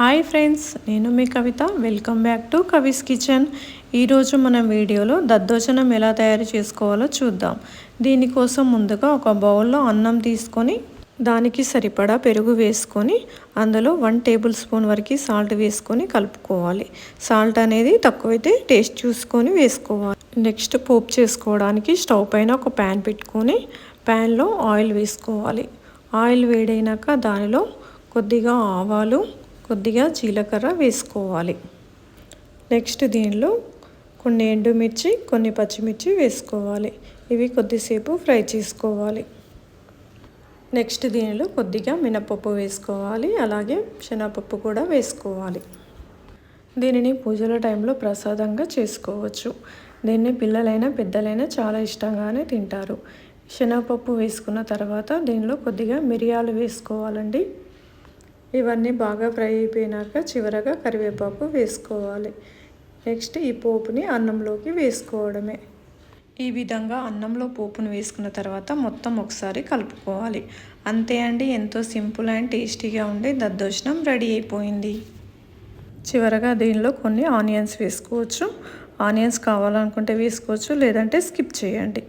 Hi friends నేను మీ Kavitha. Welcome back to Kavi's kitchen ఈరోజు మనం వీడియోలో దద్దోజనం ఎలా తయారు చేసుకోవాలో చూద్దాం. దీనికోసం ముందుగా ఒక బౌల్లో అన్నం తీసుకొని దానికి సరిపడా పెరుగు వేసుకొని అందులో వన్ టేబుల్ స్పూన్ వరకు సాల్ట్ వేసుకొని కలుపుకోవాలి. సాల్ట్ అనేది తక్కువైతే టేస్ట్ చూసుకొని వేసుకోవాలి. నెక్స్ట్ పోపు చేసుకోవడానికి స్టవ్ పైన ఒక ప్యాన్ పెట్టుకొని ప్యాన్లో ఆయిల్ వేసుకోవాలి. ఆయిల్ వేడైనాక దానిలో కొద్దిగా ఆవాలు కొద్దిగా జీలకర్ర వేసుకోవాలి. నెక్స్ట్ దీనిలో కొన్ని ఎండుమిర్చి కొన్ని పచ్చిమిర్చి వేసుకోవాలి. ఇవి కొద్దిసేపు ఫ్రై చేసుకోవాలి. నెక్స్ట్ దీనిలో కొద్దిగా మినపప్పు వేసుకోవాలి. అలాగే శనగపప్పు కూడా వేసుకోవాలి. దీనిని పూజల టైంలో ప్రసాదంగా చేసుకోవచ్చు. దీన్ని పిల్లలైనా పెద్దలైనా చాలా ఇష్టంగానే తింటారు. శనగపప్పు వేసుకున్న తర్వాత దీనిలో కొద్దిగా మిరియాలు వేసుకోవాలండి. ఇవన్నీ బాగా ఫ్రై అయిపోయినాక చివరగా కరివేపాకు వేసుకోవాలి. నెక్స్ట్ ఈ పోపుని అన్నంలోకి వేసుకోవడమే. ఈ విధంగా అన్నంలో పోపును వేసుకున్న తర్వాత మొత్తం ఒకసారి కలుపుకోవాలి. అంతే అండి ఎంతో సింపుల్ అండ్ టేస్టీగా ఉండే దద్దోజనం రెడీ అయిపోయింది. చివరగా దీనిలో కొన్ని ఆనియన్స్ వేసుకోవచ్చు. ఆనియన్స్ కావాలనుకుంటే వేసుకోవచ్చు లేదంటే స్కిప్ చేయండి.